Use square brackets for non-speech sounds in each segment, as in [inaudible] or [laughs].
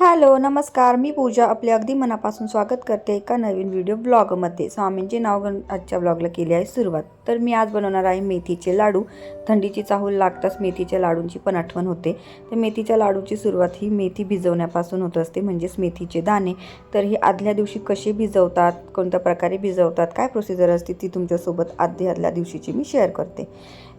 Hello नमस्कार. मी पूजा आपले अगदी मनापासून स्वागत करते एका नवीन व्हिडिओ ब्लॉगमध्ये स्वामींचे नाव घेऊन आजच्या ब्लॉगला केली आहे सुरुवात. तर मी आज बनवणार आहे मेथीचे लाडू. थंडीची चाहूल लागताच मेथीच्या लाडूंची पण आठवण होते. तर मेथीच्या लाडूची सुरुवात ही मेथी भिजवण्यापासून होत असते म्हणजेच मेथीचे दाणे. तर हे आदल्या दिवशी कसे भिजवतात कोणत्या प्रकारे भिजवतात काय प्रोसिजर असते ती तुमच्यासोबत आधी आदल्या दिवशीची मी शेअर करते.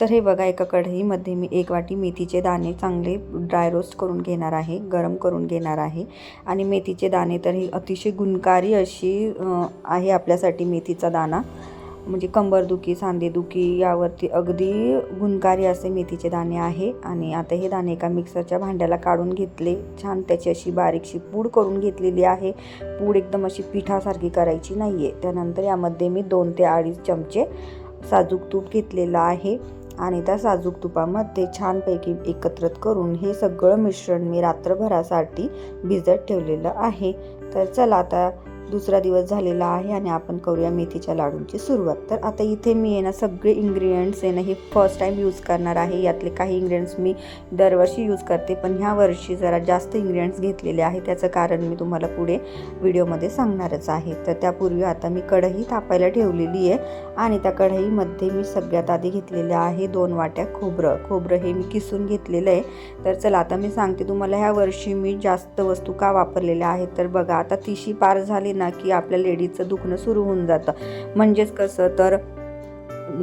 तर हे बघा एका कढईमध्ये मी एक वाटी मेथीचे दाणे चांगले ड्राय रोस्ट करून घेणार आहे गरम करून घेणार आहे. आणि मेथीचे दाणे तर ही अतिशय गुणकारी अशी आहे आपल्यासाठी मेथीचा दाणा. म्हणजे कंबरदुखी सांधेदुखी यावरती अगदी गुणकारी असे मेथीचे दाणे आहे. आणि आता हे दाणे एका मिक्सरच्या भांड्याला काढून घेतले. छान त्याची अशी बारीकशी पूड करून घेतलेली आहे. पूड एकदम अशी पिठासारखी करायची नाही आहे त्यानंतर यामध्ये मी दोन ते अडीच चमचे साजूक तूप घेतलेलं आहे. आणि त्या साजूक तुपामध्ये छानपैकी एकत्रित करून हे सगळं मिश्रण मी रात्रभरासाठी भिजत ठेवलेलं आहे. तर चला आता दुसरा दिवस झालेला आहे आणि आपण करूया मेथीच्या लाडूंची सुरुवात. तर आता इथे मी आहे ना सगळे इंग्रेडियंट्स आहे ना हे फर्स्ट टाईम यूज करणार आहे. यातले काही इंग्रेडियंट्स मी दरवर्षी यूज करते पण ह्या वर्षी जरा जास्त इंग्रेडियंट्स घेतलेले आहे. त्याचं कारण मी तुम्हाला पुढे व्हिडिओमध्ये सांगणारच आहे. तर त्यापूर्वी आता मी कढई तापायला ठेवलेली आहे आणि त्या कढईमध्ये मी सगळ्यात आधी घेतलेलं आहे दोन वाट्या खोबरं. खोबरं हे मी किसून घेतलेलं आहे. तर चला आता मी सांगते तुम्हाला ह्या वर्षी मी जास्त वस्तू का वापरलेल्या आहेत? तर बघा आता तिशी पार झाली ना की आपल्या लेडीजचं दुखणं सुरू होऊन जातं. म्हणजेच कसं तर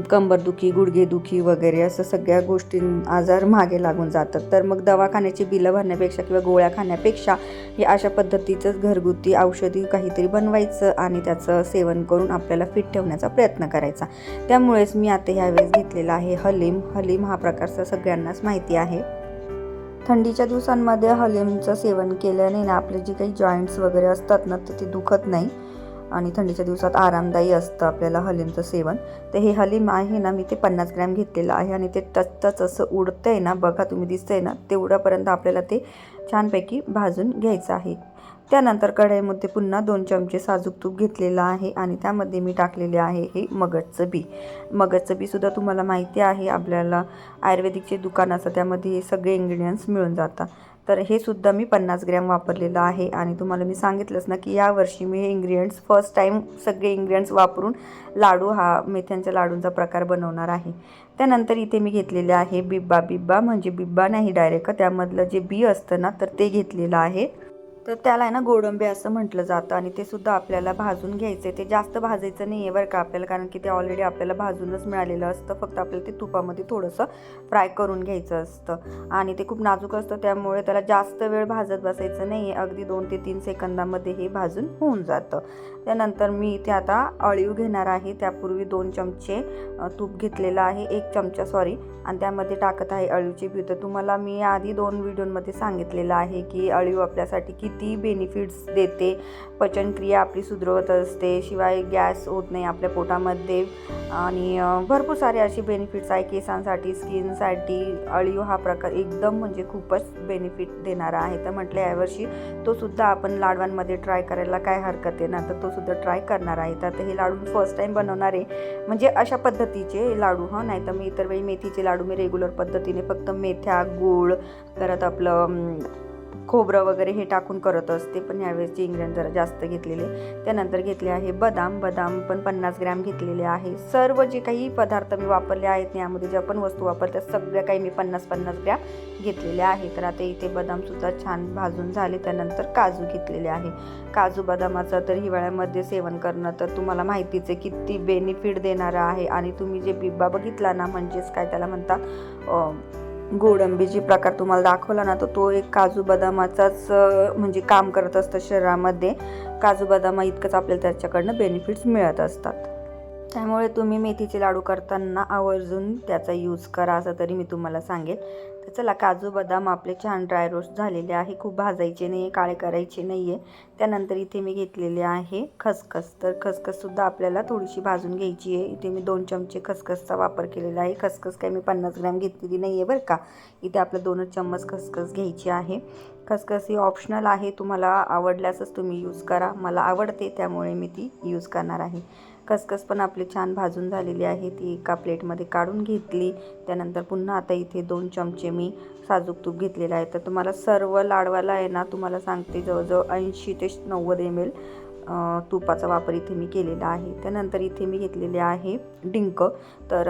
कंबरदुखी गुडघेदुखी वगैरे असं सगळ्या गोष्टी आजार मागे लागून जातात. तर मग दवाखान्याची बिलं भरण्यापेक्षा किंवा गोळ्या खाण्यापेक्षा हे अशा पद्धतीचंच घरगुती औषधी काहीतरी बनवायचं आणि त्याचं सेवन करून आपल्याला फिट ठेवण्याचा प्रयत्न करायचा. त्यामुळेच मी आता ह्यावेळेस घेतलेला आहे हलीम. हलीम हा प्रकारचा सगळ्यांनाच माहिती आहे. थंडीच्या दिवसांमध्ये हलीमचं सेवन केल्याने ना आपले जे काही जॉईंट्स वगैरे असतात ना तर ते दुखत नाही. आणि थंडीच्या दिवसात आरामदायी असतं आपल्याला हलीमचं सेवन. तर हे हलीम आहे ना मी ते पन्नास ग्रॅम घेतलेलं आहे आणि ते टचटच असं उडतं आहे ना बघा तुम्ही दिसतंय ना तेवढ्यापर्यंत आपल्याला ते छानपैकी भाजून घ्यायचं आहे. त्यानंतर कढईमध्ये पुन्हा दोन चमचे साजूक तूप घेतलेलं आहे आणि त्यामध्ये मी टाकलेले आहे हे मगजचं बी. मगजचं बीसुद्धा तुम्हाला माहिती आहे आपल्याला आयुर्वेदिकचे दुकान असतं त्यामध्ये हे सगळे इन्ग्रेडियंट्स मिळून जातात. तर हे सुद्धा मी पन्नास ग्रॅम वापरलेलं आहे आणि तुम्हाला मी सांगितलंच ना की यावर्षी मी हे इन्ग्रेडियंट्स फर्स्ट टाईम सगळे इन्ग्रेडियंट्स वापरून लाडू हा मेथ्यांच्या लाडूंचा प्रकार बनवणार आहे. त्यानंतर इथे मी घेतलेले आहे बिब्बा. बिब्बा म्हणजे बिब्बा नाही डायरेक्ट त्यामधलं जे बी असतं ना तर ते घेतलेलं आहे. तर त्याला आहे ना गोडंबे असं म्हटलं जातं आणि ते सुद्धा आपल्याला भाजून घ्यायचं ते जास्त भाजायचं नाही आहे बरं का आपल्याला कारण की ते ऑलरेडी आपल्याला भाजूनच मिळालेलं असतं. फक्त आपल्याला ते तुपामध्ये थोडंसं फ्राय करून घ्यायचं असतं. आणि ते खूप नाजूक असतं त्यामुळे त्याला जास्त वेळ भाजत बसायचं नाही आहे अगदी दोन ते तीन सेकंदामध्ये हे भाजून होऊन जातं. त्यानंतर मी इथे आता अळीव घेणार आहे. त्यापूर्वी दोन चमचे तूप घेतलेलं आहे. एक चमचा सॉरी आणि त्यामध्ये टाकत आहे अळीवची बी तर तुम्हाला मी आधी दोन व्हिडिओमध्ये सांगितलेलं आहे की अळीव आपल्यासाठी किती बेनिफिट्स देते. पचनक्रिया आपली सुधरवत असते. शिवाय गॅस होत नाही आपल्या पोटामध्ये. आणि भरपूर सारे असे बेनिफिट्स आहे. केसांसाठी स्किनसाठी. अळीव हा प्रकार एकदम म्हणजे खूपच बेनिफिट देणारा आहे. तर म्हटलं यावर्षी तो सुद्धा आपण लाडवांमध्ये ट्राय करायला काय हरकत आहे ना तर तो सुद्धा ट्राय करणार आहे. तर आता हे लाडू फर्स्ट टाईम बनवणार आहे. म्हणजे अशा पद्धतीचे लाडू हां. नाही तर मी इतर वेळी मेथीचे लाडू मी रेग्युलर पद्धतीने फक्त मेथ्या गूळ परत आपलं खोबरं वगैरे हे टाकून करत असते. पण यावेळेसचे इंग्रेडियंट जरा जास्त घेतलेले त्यानंतर घेतले आहे बदाम. बदाम पण पन्नास ग्रॅम घेतलेले आहे. सर्व जे काही पदार्थ मी वापरले आहेत यामध्ये ज्या पण वस्तू वापरल्या सगळ्या काही मी पन्नास पन्नास ग्रॅम घेतलेले आहे. तर आता इथे बदामसुद्धा छान भाजून झाले त्यानंतर काजू घेतलेले आहे. काजू बदामाचं तर हिवाळ्यामध्ये सेवन करणं तर तुम्हाला माहितीच आहे किती बेनिफिट देणारं आहे. आणि तुम्ही जे बिब्बा बघितला ना म्हणजेच काय त्याला म्हणतात गोड गोडंबीची प्रकार तुम्हाला दाखवला ना तर तो एक काजू बदामाचाच म्हणजे काम करत असतं शरीरामध्ये. काजू बदामा इतकंच आपल्याला त्याच्याकडनं बेनिफिट्स मिळत असतात. त्यामुळे तुम्ही मेथीचे लाडू करताना आवर्जून त्याचा यूज करा असं तरी मी तुम्हाला सांगेल तर चला काजू बदाम आपले छान ड्राय रोस्ट झालेले आहे. खूप भाजायचे नाही आहे काळे करायचे नाही आहे त्यानंतर इथे मी घेतलेले आहे खसखस. तर खसखससुद्धा आपल्याला थोडीशी भाजून घ्यायची आहे. इथे मी दोन चमचे खसखसचा वापर केलेला आहे. खसखस काय मी पन्नास ग्रॅम घेतलेली नाही आहे बरं का. इथे आपलं दोनच चम्मच खसखस घ्यायची आहे. खसखस ही ऑप्शनल आहे. तुम्हाला आवडल्यासच तुम्ही यूज करा. मला आवडते त्यामुळे मी ती यूज करणार आहे. खसखस पण आपली छान भाजून झालेली आहे. ती एका प्लेटमध्ये काढून घेतली. त्यानंतर पुन्हा आता इथे दोन चमचे मी साजूक तूप घेतलेलं आहे. तर तुम्हाला सर्व लाडवाला आहे ना तुम्हाला सांगते जवळजवळ ऐंशी ते नव्वद एम एल तुपाचा वापर इथे मी केलेला आहे. त्यानंतर इथे मी घेतलेले आहे डिंक. तर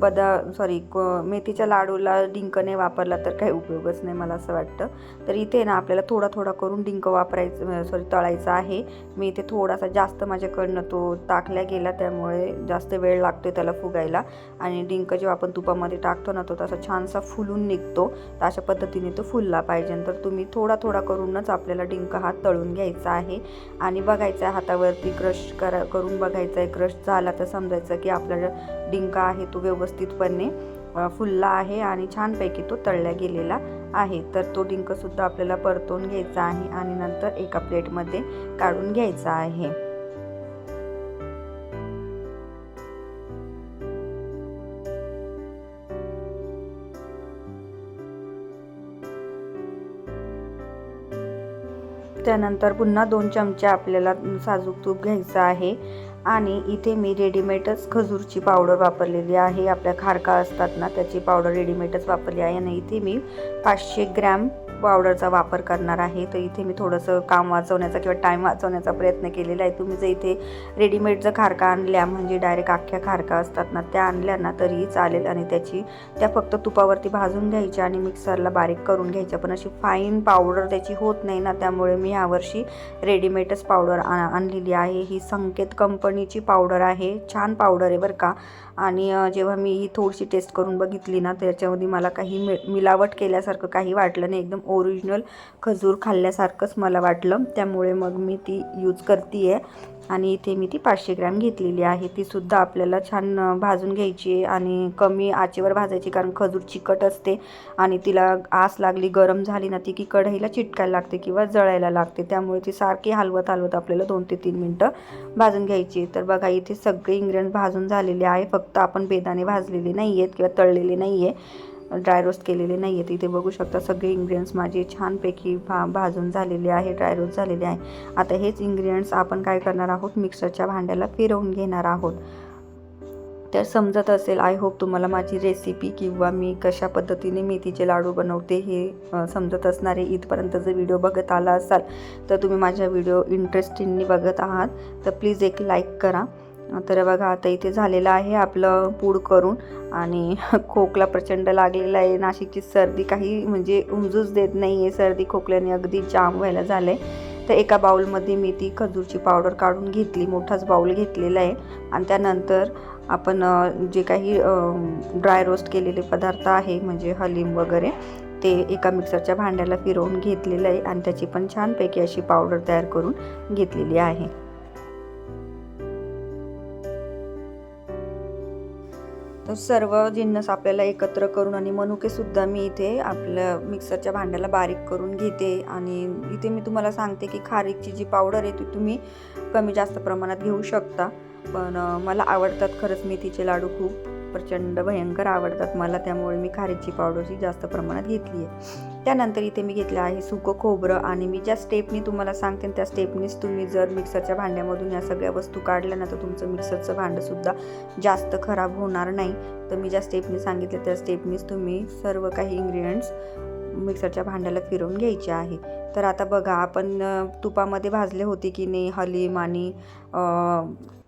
बदा सॉरी क मेथीच्या लाडूला डिंक नाही वापरला तर काही उपयोगच नाही मला असं वाटतं. तर इथे ना आपल्याला थोडा थोडा करून डिंक वापरायचं सॉरी तळायचा आहे. मी इथे थोडासा जास्त माझ्याकडनं तो टाकल्या गेला त्यामुळे जास्त वेळ लागतो त्याला फुगायला. आणि डिंक जेव्हा आपण तुपामध्ये टाकतो ना तो तसा छानसा फुलून निघतो. तर अशा पद्धतीने तो फुलला पाहिजे. तर तुम्ही थोडा थोडा करूनच आपल्याला डिंक हा तळून घ्यायचा आहे. आणि बघायचं आहे हातावरती क्रश करा करून बघायचं आहे. क्रश झाला तर समजायचं की आपल्याला डिंक आहे तो व्यवस्थितपणे फुलला आहे आणि छानपैकी तो तळल्या गेलेला आहे. तर तो डिंकसुद्धा आपल्याला परतून घ्यायचा आहे आणि नंतर एका प्लेटमध्ये काढून घ्यायचा आहे. त्यानंतर पुन्हा दोन चमचे आपल्याला साजूक तूप घ्यायचं आहे. आणि इथे मी रेडीमेडच खजूरची पावडर वापरलेली आहे. आपल्या खारका असतात ना त्याची पावडर रेडीमेडच वापरली आहे आणि इथे मी पाचशे ग्रॅम पावडरचा वापर करणार आहे. तर इथे मी थोडंसं काम वाचवण्याचा किंवा टाईम वाचवण्याचा प्रयत्न केलेला आहे. तुम्ही जर इथे रेडीमेड जर खारका आणल्या म्हणजे डायरेक्ट अख्ख्या खारका असतात ना त्या आणल्या ना तरीही चालेल आणि त्याची त्या फक्त तुपावरती भाजून घ्यायच्या आणि मिक्सरला बारीक करून घ्यायच्या. पण अशी फाईन पावडर त्याची होत नाही ना त्यामुळे मी यावर्षी रेडीमेडच पावडर आणलेली आहे. ही संकेत कंपनी कंपनीची पावडर आहे छान पावडर आहे बरं का. आणि जेव्हा मी ही थोडीशी टेस्ट करून बघितली ना त्याच्यामध्ये मला काही मि मिलावट केल्यासारखं काही वाटलं नाही. एकदम ओरिजिनल खजूर खाल्ल्यासारखंच मला वाटलं. त्यामुळे मग मी ती यूज करते आहे आणि इथे मी ती पाचशे ग्रॅम घेतलेली आहे. तीसुद्धा आपल्याला छान भाजून घ्यायची आहे आणि कमी आचेवर भाजायची कारण खजूर चिकट असते आणि तिला आस लागली गरम झाली ना ती की कढईला चिटकायला लागते किंवा जळायला लागते. त्यामुळे ती सारखी हलवत हलवत आपल्याला दोन ते तीन मिनटं भाजून घ्यायची तर बघा इथे सगळे इंग्रेडियंट भाजून झालेले आहे. फक्त आपण बेदाणे भाजलेले नाही आहेत किंवा तळलेले नाही आहे ड्राय रोस्ट केलेले नाही आहेत इथे बघू शकता सगळे इन्ग्रेडियंट्स माझे छानपैकी भा भाजून झालेले आहे ड्राय रोस्ट झालेले आहे. आता हेच इन्ग्रेडियंट्स आपण काय करणार आहोत? मिक्सरच्या भांड्याला फिरवून घेणार आहोत. तर समजत असेल आय होप तुम्हाला माझी रेसिपी किंवा मी कशा पद्धतीने मेथीचे लाडू बनवते हे समजत असणारे इथपर्यंत जर व्हिडिओ बघत आला असाल तर तुम्ही माझ्या व्हिडिओ इंटरेस्टिंगनी बघत आहात. तर प्लीज एक लाईक करा. तर बघा आता इथे झालेलं आहे आपलं पूड करून आणि [laughs] खोकला प्रचंड लागलेला आहे. नाशिकची सर्दी काही म्हणजे उमजूच देत नाही आहे सर्दी खोकल्याने अगदी जाम व्हायला झालं आहे तर एका बाउलमध्ये मी ती खजूरची पावडर काढून घेतली. मोठाच बाउल घेतलेला आहे. आणि त्यानंतर आपण जे काही ड्राय रोस्ट केलेले पदार्थ आहे म्हणजे हलीम वगैरे ते एका मिक्सरच्या भांड्याला फिरवून घेतलेलं आहे. आणि त्याची पण छानपैकी अशी पावडर तयार करून घेतलेली आहे. तर सर्व जिन्नस आपल्याला एकत्र करून आणि मनुकेसुद्धा मी इथे आपल्या मिक्सरच्या भांड्याला बारीक करून घेते. आणि इथे मी तुम्हाला सांगते की खारीकची जी पावडर आहे ती तुम्ही कमी जास्त प्रमाणात घेऊ शकता. पण मला आवडतात खरंच मेथीचे लाडू खूप. प्रचंड भयंकर आवडतात. मला त्यामुळे मी खारीची पावडरची जास्त प्रमाणात घेतली आहे. त्यानंतर इथे मी घेतलं आहे सुकं खोबरं आणि मी ज्या स्टेपनी तुम्हाला सांगते त्या स्टेपनीच तुम्ही जर मिक्सरच्या भांड्यामधून या सगळ्या वस्तू काढल्या ना तर तुमचं मिक्सरचं भांडंसुद्धा जास्त खराब होणार नाही. तर मी ज्या स्टेपनी सांगितले त्या स्टेपनीच तुम्ही सर्व काही इन्ग्रेडियंट्स मिक्सरच्या भांड्याला फिरवून घ्यायचे आहे. तर आता बघा आपण तुपामध्ये भाजले होते की नाही हलीम आणि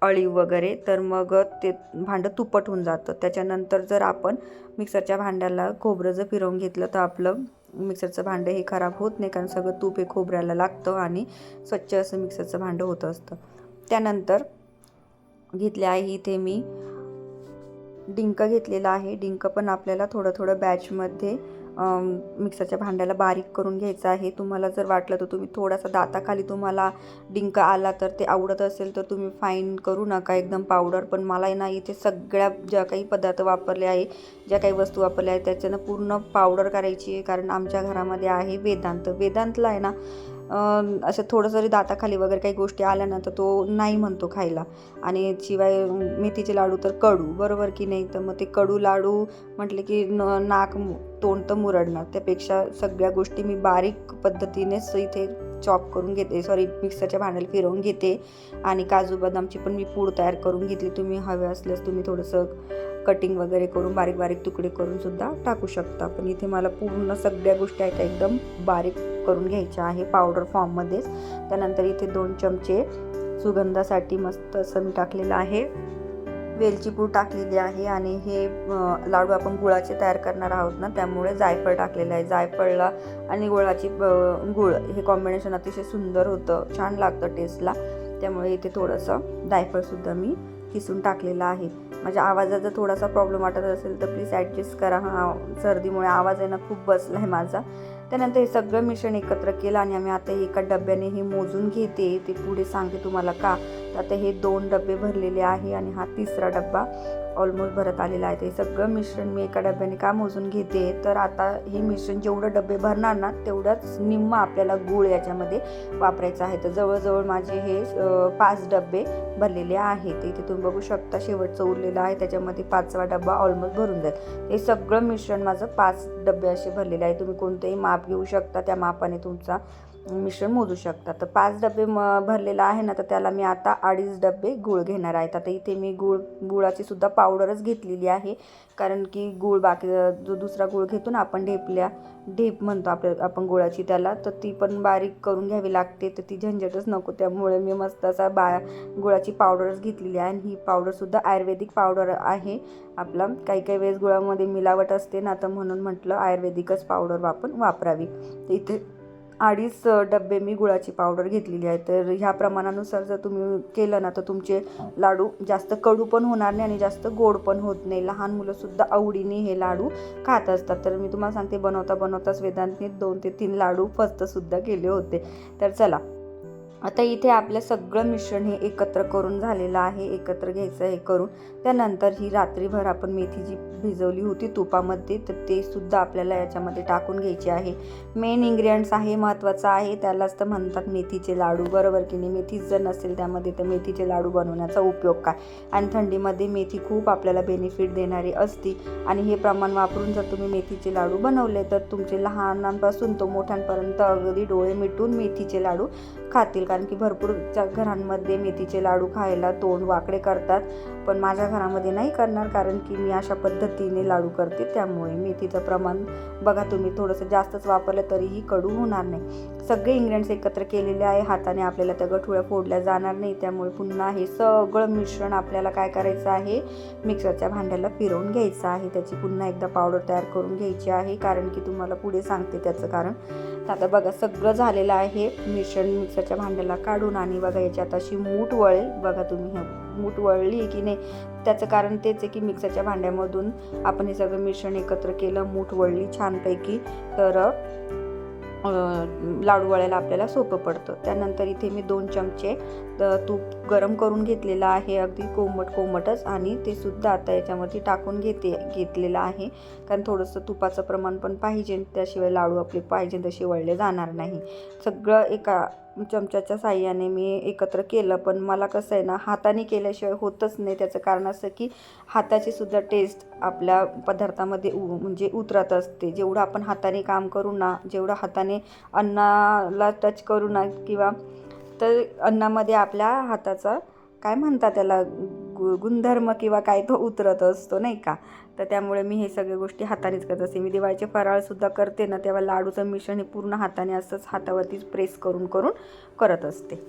अळीव वगैरे तर मग ते भांडं तुपट होऊन जातं. त्याच्यानंतर जर आपण मिक्सरच्या भांड्याला खोबरं जर फिरवून घेतलं तर आपलं मिक्सरचं भांडं हे खराब होत नाही कारण सगळं तूप हे खोबऱ्याला लागतं आणि स्वच्छ असं मिक्सरचं भांडं होतं असतं. त्यानंतर घेतले आहे इथे मी डिंक घेतलेला आहे. डिंक पण आपल्याला थोडं थोडं बॅचमध्ये मिक्सरच्या भांड्याला बारीक करून घ्यायचं आहे. तुम्हाला जर वाटलं तर तुम्ही थोडासा दाताखाली तुम्हाला डिंक आला तर ते आवडत असेल तर तुम्ही फाईन करू नका. एकदम पावडर पण मला ना इथे सगळ्या ज्या काही पदार्थ वापरले आहे ज्या काही वस्तू वापरल्या आहेत त्याच्यानं पूर्ण पावडर करायची आहे. कारण आमच्या घरामध्ये आहे वेदांत. वेदांतला आहे ना असं थोडं जरी दाताखाली वगैरे काही गोष्टी आल्या ना तर तो नाही म्हणतो खायला. आणि शिवाय मेथीचे लाडू तर कडू बरोबर की नाही? तर मग ते कडू लाडू म्हटले की न नाक तोंड तर मुरडणार. त्यापेक्षा सगळ्या गोष्टी मी बारीक पद्धतीनेच इथे चॉप करून घेते. सॉरी मिक्सरच्या भांड्याला फिरवून घेते. आणि काजू बदामची पण मी पूड तयार करून घेतली. तुम्ही हवे असल्यास तुम्ही थोडंसं कटिंग वगैरे करून बारीक बारीक तुकडे करून सुद्धा टाकू शकता. पण इथे मला पूर्ण सगळ्या गोष्टी आहेत एकदम बारीक करून घ्यायच्या आहे पावडर फॉर्ममध्येच त्यानंतर इथे दोन चमचे सुगंधासाठी मस्त असं मी टाकलेलं आहे. वेलची पूड टाकलेली आहे आणि हे लाडू आपण गुळाचे तयार करणार आहोत ना त्यामुळे जायफळ टाकलेलं आहे. जायफळला आणि गुळाची गुळ हे कॉम्बिनेशन अतिशय सुंदर होतं छान लागतं टेस्टला त्यामुळे इथे थोडंसं जायफळसुद्धा मी किसून टाकलेलं आहे. माझ्या आवाजाचा थोडासा प्रॉब्लेम वाटत असेल तर प्लीज ॲडजस्ट करा. हा सर्दीमुळे आवाज आहे ना खूप बसला आहे माझा. त्यानंतर हे सगळं मिश्रण एकत्र केलं आणि आम्ही आता एका डब्याने हे मोजून घेते. ते पुढे सांगते तुम्हाला का? तर आता हे दोन डबे भरलेले आहे आणि हा तिसरा डब्बा. ऑलमोस्ट भरत आलेलं आहे. ते सगळं मिश्रण मी एका डब्याने का मोजून घेते? तर आता हे मिश्रण जेवढं डबे भरणार ना तेवढंच निम्म आपल्याला गूळ याच्यामध्ये वापरायचं आहे. तर जवळजवळ माझे हे पाच डबे भरलेले आहेत. इथे तुम्ही बघू शकता शेवटचं उरलेलं आहे. त्याच्यामध्ये पाचवा डब्बा ऑलमोस्ट भरून जाईल. हे सगळं मिश्रण माझं पाच डबे असे भरलेले आहे. तुम्ही कोणतंही माप घेऊ शकता. त्या मापाने तुमचा मिश्रण मोजू शकता. तर पाच डबे म भरलेला आहे ना तर त्याला मी आता अडीच डबे गूळ घेणार आहेत आता इथे मी गूळ गुळाची सुद्धा पावडरच घेतलेली आहे. कारण की गूळ बाकी जो दुसरा गूळ घेतो ना आपण ढेपल्या ढेप म्हणतो आपल्या आपण गुळाची त्याला तर ती पण बारीक करून घ्यावी लागते. तर ती झंझटच नको त्यामुळे मी मस्त असा बा गुळाची पावडरच घेतलेली आहे. आणि ही पावडरसुद्धा आयुर्वेदिक पावडर आहे आपला. काही काही वेळेस गुळामध्ये मिलावट असते ना तर म्हणून म्हटलं आयुर्वेदिकच पावडर आपण वापरावी. तर इथे अडीच डबे मी गुळाची पावडर घेतलेली आहे. तर ह्या प्रमाणानुसार जर तुम्ही केलं ना तर तुमचे लाडू जास्त कडू पण होणार नाही आणि जास्त गोड पण होत नाही. लहान मुलंसुद्धा आवडीने हे लाडू खात असतात. तर मी तुम्हाला सांगते बनवता बनवताच वेदांतने दोन ते तीन लाडू फस्तसुद्धा केले होते. तर चला आता इथे आपलं सगळं मिश्रण हे एकत्र करून झालेलं आहे एकत्र घ्यायचं हे करून. त्यानंतर ही रात्रीभर आपण मेथी जी भिजवली होती तुपामध्ये तर ते सुद्धा आपल्याला याच्यामध्ये टाकून घ्यायचे आहे. मेन इंग्रेडियंट्स आहे महत्त्वाचं आहे त्यालाच तर म्हणतात मेथीचे लाडू. बरोबर की नाही? मेथीच जर नसेल त्यामध्ये तर मेथीचे लाडू बनवण्याचा उपयोग काय? आणि थंडीमध्ये मेथी खूप आपल्याला बेनिफिट देणारी असती. आणि हे प्रमाण वापरून जर तुम्ही मेथीचे लाडू बनवले तर तुमचे लहानांपासून तो मोठ्यांपर्यंत अगदी डोळे मिटून मेथीचे लाडू खातील. का कारण की भरपूर घरांमध्ये मेथीचे लाडू खायला तोंड वाकडे करतात. पण माझ्या घरामध्ये नाही करणार कारण की मी अशा पद्धतीने लाडू करते. त्यामुळे मेथीचं प्रमाण बघा तुम्ही थोडंसं जास्तच वापरलं तरीही कडू होणार नाही. सगळे इंग्रेडियंट्स एकत्र केलेले आहे हाताने आपल्याला त्या गठुळ्या फोडल्या जाणार नाही. त्यामुळे पुन्हा हे सगळं मिश्रण आपल्याला काय करायचं आहे? मिक्सरच्या भांड्याला फिरवून घ्यायचं आहे. त्याची पुन्हा एकदा पावडर तयार करून घ्यायची आहे कारण की तुम्हाला पुढे सांगते त्याचं कारण. आता बघा सगळं झालेलं आहे. मिश्रण मिक्सरच्या भांड्याला काढून आणि बघा याची आता अशी मूठ वळेल. बघा तुम्ही हे. मूठ वळली की नाही त्याचं कारण तेच आहे की मिक्सरच्या भांड्यामधून आपण हे सगळं मिश्रण एकत्र केलं मूठ वळली छानपैकी तर लाडू वळायला आपल्याला सोपं पडतं. त्यानंतर इथे मी दोन चमचे तूप गरम करून घेतलेलं आहे अगदी कोमट कोमटच आणि ते सुद्धा आता याच्यामध्ये टाकून घेते घेतलेलं आहे. कारण थोडंसं तुपाचं प्रमाण पण पाहिजे त्याशिवाय लाडू आपले पाहिजे तसे वळले जाणार नाही. सगळं एका चमच्याच्या साह्याने मी एकत्र केलं पण मला कसं आहे ना हाताने केल्याशिवाय होतच नाही. त्याचं कारण असं की हाताची सुद्धा टेस्ट आपल्या पदार्थामध्ये उ म्हणजे उतरत असते. जेवढं आपण हाताने काम करू ना जेवढं हाताने अन्नाला टच करू ना किंवा तर अन्नामध्ये आपल्या हाताचा काय म्हणतात त्याला गु गुणधर्म किंवा काय तो उतरत असतो नाही का? तर त्यामुळे मी हे सगळ्या गोष्टी हातानेच करत असते. मी दिवाळीचे फराळसुद्धा करते ना तेव्हा लाडूचं मिश्रण हे पूर्ण हाताने असंच हातावरतीच प्रेस करून करून करत असते.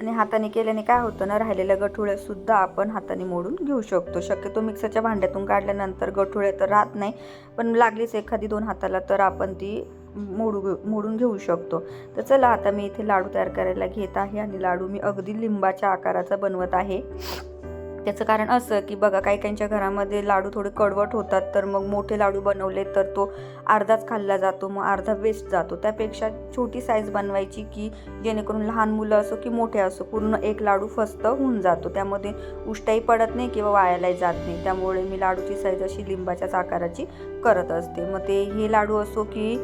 आणि हाताने केल्याने काय होतं ना राहिलेल्या गठुळ्यासुद्धा आपण हाताने मोडून घेऊ शकतो. शक्यतो मिक्सरच्या भांड्यातून काढल्यानंतर गठुळे तर राहत नाही पण लागलीच एखादी दोन हाताला तर आपण ती मोडू मोडून घेऊ शकतो. तर चला आता मी इथे लाडू तयार करायला घेत आहे आणि लाडू मी अगदी लिंबाच्या आकाराचा बनवत आहे. त्याचं कारण असं की बघा काही काहींच्या घरामध्ये लाडू थोडे कडवट होतात तर मग मोठे लाडू बनवले तर तो अर्धाच खाल्ला जातो मग अर्धा वेस्ट जातो. त्यापेक्षा छोटी साईज बनवायची की जेणेकरून लहान मुलं असो की मोठे असो पूर्ण एक लाडू फस्त होऊन जातो. त्यामध्ये उष्टाही पडत नाही किंवा वायालाही जात नाही. त्यामुळे मी लाडूची साईज अशी लिंबाच्याच आकाराची करत असते. मग ते हे लाडू असो की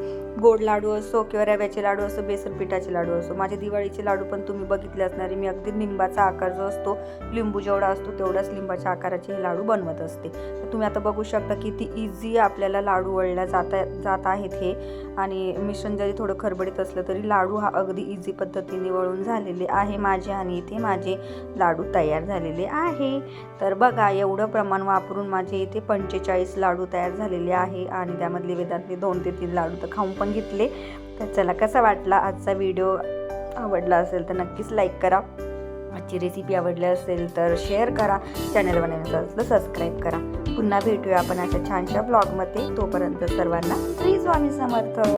गोड लाडू असो किंवा रव्याचे लाडू असो बेसन पिठाचे लाडू असो माझे दिवाळीचे लाडू पण तुम्ही बघितले असणारे मी अगदी लिंबाचा आकार जो असतो लिंबू जेवढा असतो तेवढाच लिंबाच्या आकाराचे हे लाडू बनवत असते. तर तुम्ही आता बघू शकता किती इझी आपल्याला लाडू वळल्या जाता जात आहेत हे. आणि मिश्रण जरी थोडं खरबडीत असलं तरी लाडू हा अगदी इझी पद्धतीने वळून झालेले आहे. माझे आणि इथे माझे लाडू तयार झालेले आहे. तर बघा एवढं प्रमाण वापरून माझे इथे पंचेचाळीस लाडू तयार झालेले आहे. आणि त्यामधले वेदातले दोन ते तीन लाडू तर खाऊन पण घेतले. तर चला कसा वाटला आजचा व्हिडिओ आवडला असेल तर नक्कीच लाईक करा. आजची रेसिपी आवडली असेल तर शेअर करा. चॅनल बनवण्याचं असलं सबस्क्राईब करा. पुन्हा भेटूया आपण अशा छानशा ब्लॉगमध्ये तोपर्यंत सर्वांना श्री स्वामी समर्थ.